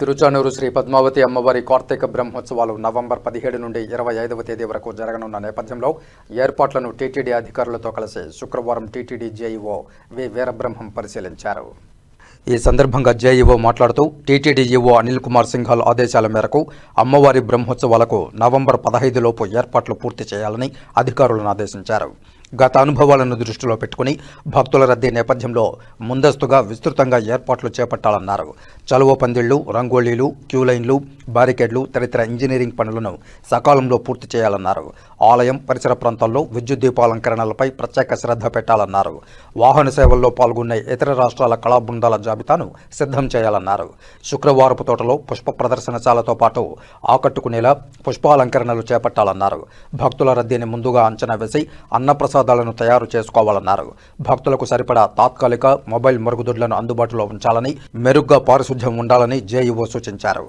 తిరుచానూరు శ్రీ పద్మావతి అమ్మవారి కార్తీక బ్రహ్మోత్సవాలు నవంబర్ పదిహేడు నుండి ఇరవై ఐదవ తేదీ వరకు జరగనున్న నేపథ్యంలో ఏర్పాట్లను టీటీడీ అధికారులతో కలిసి శుక్రవారం టీటీడీ జేఈఓ వి వీరబ్రహ్మం పరిశీలించారు. ఈ సందర్భంగా జేఈఓ మాట్లాడుతూ టీటీడీ ఈఓ అనిల్ కుమార్ సింఘాల్ ఆదేశాల మేరకు అమ్మవారి బ్రహ్మోత్సవాలకు నవంబర్ పదహైదులోపు ఏర్పాట్లు పూర్తి చేయాలని అధికారులను ఆదేశించారు. గత అనుభవాలను దృష్టిలో పెట్టుకుని భక్తుల రద్దీ నేపథ్యంలో ముందస్తుగా విస్తృతంగా ఏర్పాట్లు చేపట్టాలన్నారు. చలువ పందిళ్ళు రంగోళీలు క్యూలైన్లు బారికేడ్లు తదితర ఇంజనీరింగ్ పనులను సకాలంలో పూర్తి చేయాలన్నారు. ఆలయం పరిసర ప్రాంతాల్లో విద్యుత్ దీపాలంకరణలపై ప్రత్యేక శ్రద్ధ పెట్టాలన్నారు. వాహన సేవల్లో పాల్గొనే ఇతర రాష్ట్రాల కళా బృందాల జాబితాను సిద్ధం చేయాలన్నారు. శుక్రవారపు తోటలో పుష్ప ప్రదర్శనశాలతో పాటు ఆకట్టుకునేలా పుష్పాలంకరణలు చేపట్టాలన్నారు. భక్తుల రద్దీని ముందుగా అంచనా వేసి అన్నప్రసాదాలను తయారు చేసుకోవాలన్నారు. భక్తులకు సరిపడా తాత్కాలిక మొబైల్ మరుగుదొడ్లను అందుబాటులో ఉంచాలని మెరుగ్గా పారిశుధ్యం ఉండాలని జేఈఓ సూచించారు.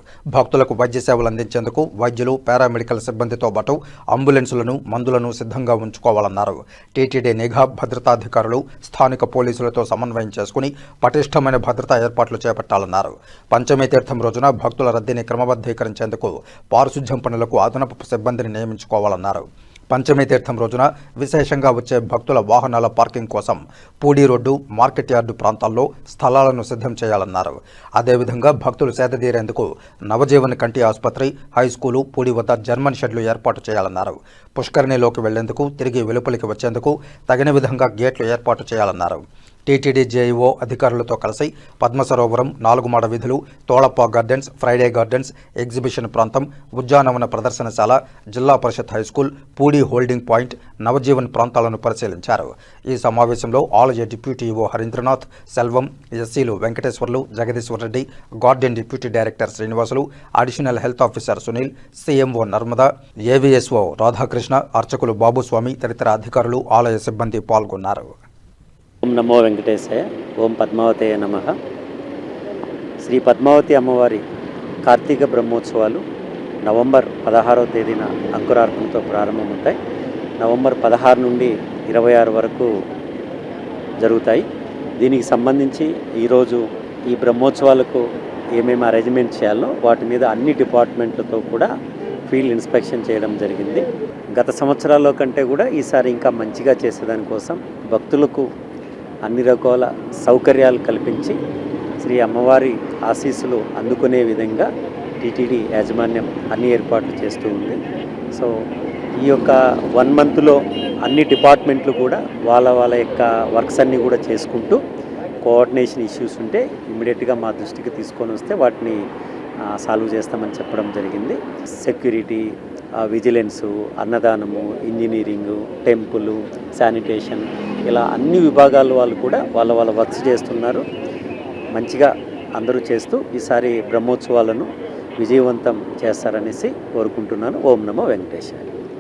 రోగులకు వైద్య సేవలు అందించేందుకు వైద్యులు పారామెడికల్ సిబ్బందితో పాటు అంబులెన్సులను మందులను సిద్ధంగా ఉంచుకోవాలన్నారు. టీటీడీ నిఘా భద్రతాధికారులు స్థానిక పోలీసులతో సమన్వయం చేసుకుని పటిష్టమైన భద్రతా ఏర్పాట్లు చేపట్టాలన్నారు. పంచమీ తీర్థం రోజున భక్తుల రద్దీని క్రమబద్ధీకరించేందుకు పారిశుధ్యం పనులకు అదనపు సిబ్బందిని నియమించుకోవాలన్నారు. పంచమి తీర్థం రోజున విశేషంగా వచ్చే భక్తుల వాహనాల పార్కింగ్ కోసం పూడి రోడ్డు మార్కెట్ యార్డు ప్రాంతాల్లో స్థలాలను సిద్ధం చేయాలన్నారు. అదేవిధంగా భక్తులు సేదతీరేందుకు నవజీవన్ కంటి ఆసుపత్రి హై స్కూలు పూడి వద్ద జర్మన్ షెడ్లు ఏర్పాటు చేయాలన్నారు. పుష్కరిణిలోకి వెళ్ళేందుకు తిరిగి వెలుపలికి వచ్చేందుకు తగిన విధంగా గేట్లు ఏర్పాటు చేయాలన్నారు. టీటీడీ జేఈఓ అధికారులతో కలిసి పద్మ సరోవరం నాలుగుమాడ వీధులు Tholappa gardens Friday gardens exhibition ప్రాంతం ఉద్యానవన ప్రదర్శనశాల జిల్లా పరిషత్ హైస్కూల్ పూడి హోల్డింగ్ పాయింట్ నవజీవన్ ప్రాంతాలను పరిశీలించారు. ఈ సమావేశంలో ఆలయ డిప్యూటీ ఈఓ హరీంద్రనాథ్ సెల్వం ఎస్సీలు Venkateswarlu Jagadishwar Reddy garden deputy director Srinivasulu additional health officer Sunil CMO Narmada AVSO Radhakrishna అర్చకులు బాబుస్వామి తదితర అధికారులు ఆలయ సిబ్బంది పాల్గొన్నారు. ఓం నమో వెంకటేశాయ ఓం పద్మావతయ నమ. శ్రీ పద్మావతి అమ్మవారి కార్తీక బ్రహ్మోత్సవాలు నవంబర్ పదహారవ తేదీన అంకురార్పణతో ప్రారంభమవుతాయి. నవంబర్ పదహారు నుండి ఇరవై ఆరు వరకు జరుగుతాయి. దీనికి సంబంధించి ఈరోజు ఈ బ్రహ్మోత్సవాలకు ఏమేమి అరేంజ్మెంట్ చేయాలో వాటి మీద అన్ని డిపార్ట్మెంట్లతో కూడా ఫీల్డ్ ఇన్స్పెక్షన్ చేయడం జరిగింది. గత సంవత్సరాల్లో కంటే కూడా ఈసారి ఇంకా మంచిగా చేసేదానికోసం భక్తులకు అన్ని రకాల సౌకర్యాలు కల్పించి శ్రీ అమ్మవారి ఆశీస్సులు అందుకునే విధంగా టీటీడీ యాజమాన్యం అన్ని ఏర్పాట్లు చేస్తూ ఉంది. సో ఈ యొక్క వన్ మంత్లో అన్ని డిపార్ట్మెంట్లు కూడా వాళ్ళ వాళ్ళ యొక్క వర్క్స్ అన్నీ కూడా చేసుకుంటూ కోఆర్డినేషన్ ఇష్యూస్ ఉంటే ఇమ్మీడియట్గా మా దృష్టికి తీసుకొని వస్తే వాటిని సాల్వ్ చేస్తామని చెప్పడం జరిగింది. సెక్యూరిటీ విజిలెన్సు అన్నదానము ఇంజనీరింగు టెంపులు శానిటేషన్ ఇలా అన్ని విభాగాల వాళ్ళు కూడా వాళ్ళ వాళ్ళ వర్క్స్ చేస్తున్నారు. మంచిగా అందరూ చేస్తూ ఈసారి బ్రహ్మోత్సవాలను విజయవంతం చేస్తారనేసి కోరుకుంటున్నాను. ఓం నమో వెంకటేశ్వర